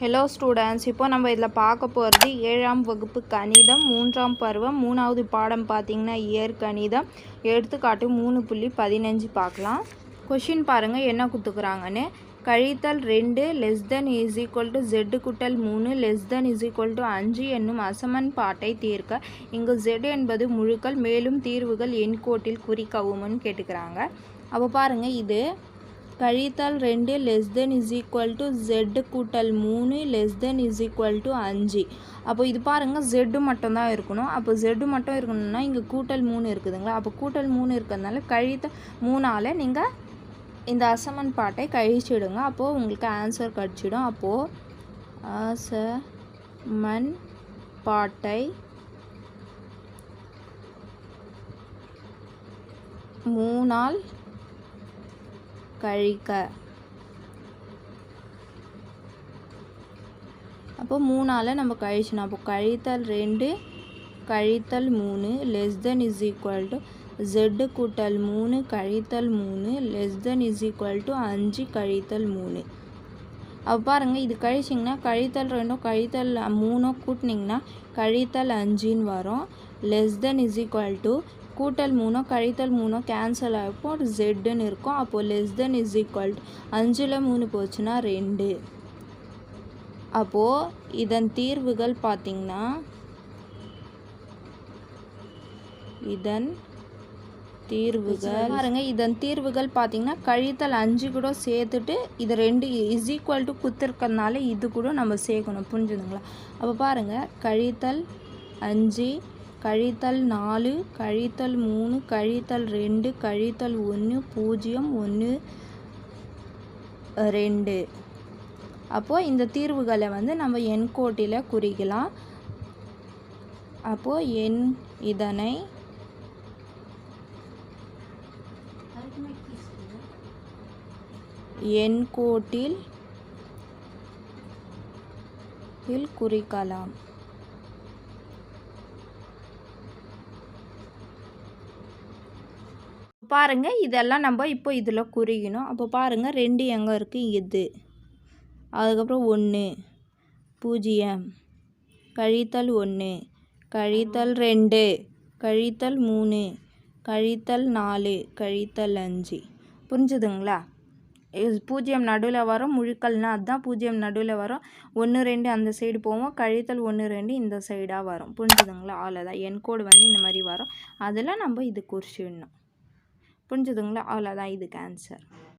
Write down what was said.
Hello students இப்போ நம்ம இதில் பார்க்க போகிறது ஏழாம் வகுப்பு கணிதம் மூன்றாம் பருவம் மூணாவது பாடம் பார்த்திங்கன்னா இயற்கணிதம் எடுத்துக்காட்டு மூணு புள்ளி பதினஞ்சு பார்க்கலாம். கொஷின் பாருங்கள் என்ன கொடுத்துக்குறாங்கன்னு கழித்தல் ரெண்டு less than is equal to z குட்டல் மூணு less than is equal to அஞ்சு என்னும் அசமன் பாட்டை தீர்க்க. இங்கு ஜெட் என்பது முழுக்கள் மேலும் தீர்வுகள் எண்கோட்டில் குறிக்கவும்னு கேட்டுக்கிறாங்க. அப்போ பாருங்கள் இது கழித்தல் ரெண்டு less than is equal to z கூட்டல் மூணு less than is equal to அஞ்சு. அப்போ இது பாருங்கள் ஜெட்டு மட்டும்தான் இருக்கணும். அப்போ ஜெட்டு மட்டும் இருக்கணும்னா இங்கே கூட்டல் மூணு இருக்குதுங்களா? அப்போ கூட்டல் மூணு இருக்கிறதுனால கழித்த மூணால் நீங்கள் இந்த அசமன் பாட்டை கழிச்சிடுங்க. அப்போது உங்களுக்கு ஆன்சர் கிடச்சிடும். அப்போது அசமன் பாட்டை மூணால் கழிக்க. அப்போ மூணால் நம்ம கழிச்சணும் அப்போ கழித்தல் ரெண்டு கழித்தல் மூணு less than is equal to z கூட்டல் மூணு கழித்தல் மூணு less than is equal to அஞ்சு கழித்தல் மூணு. அப்போ பாருங்கள் இது கழிச்சிங்கன்னா கழித்தல் ரெண்டும் கழித்தல் மூணோ கூட்டினிங்கன்னா கழித்தல் அஞ்சுன்னு வரும். Less than is equal to கூட்டல் மூணோ கழித்தல் மூணோ கேன்சல் ஆகிப்போ ஜெட்டுன்னு இருக்கும். அப்போது லெஸ் தென் இஸ் ஈக்குவல் அஞ்சில் மூணு போச்சுன்னா ரெண்டு. அப்போது இதன் தீர்வுகள் பார்த்திங்கன்னா இதன் தீர்வுகள் பாருங்க. இதன் தீர்வுகள் பார்த்தீங்கன்னா கழித்தல் அஞ்சு கூட சேர்த்துட்டு இது ரெண்டு இஸ் ஈக்குவல் டு குத்துருக்கறதுனால இது கூட நம்ம சேர்க்கணும். புரிஞ்சுதுங்களா? அப்போ பாருங்கள் கழித்தல் அஞ்சு கழித்தல் நாலு கழித்தல் மூணு கழித்தல் ரெண்டு கழித்தல் ஒன்று பூஜ்ஜியம் ஒன்று ரெண்டு. அப்போது இந்த தீர்வுகளை வந்து நம்ம எண்கோட்டில் குறிக்கலாம். அப்போது எண் இதனை எண்கோட்டில் குறிக்கலாம். பாருங்கள் இதெல்லாம் நம்ம இப்போ இதில் குறிக்கணும். அப்போ பாருங்கள் ரெண்டு எங்கே இருக்குது இது அதுக்கப்புறம் ஒன்று பூஜ்ஜியம். கழித்தல் ஒன்று கழித்தல் ரெண்டு கழித்தல் மூணு கழித்தல் நாலு கழித்தல் அஞ்சு. புரிஞ்சுதுங்களா? பூஜ்ஜியம் நடுவில் வரும் முழுக்கள்னா அதுதான் பூஜ்ஜியம் நடுவில் வரும். ஒன்று ரெண்டு அந்த சைடு போவோம் கழித்தல் ஒன்று ரெண்டு இந்த சைடாக வரும். புரிஞ்சுதுங்களா? அவ்வளோதான் என் கோடு வந்து இந்த மாதிரி வரும். அதெல்லாம் நம்ம இது குறிச்சிடணும். புரிஞ்சுதுங்களா? அவ்வளோதான் இதுக்கு ஆன்சர்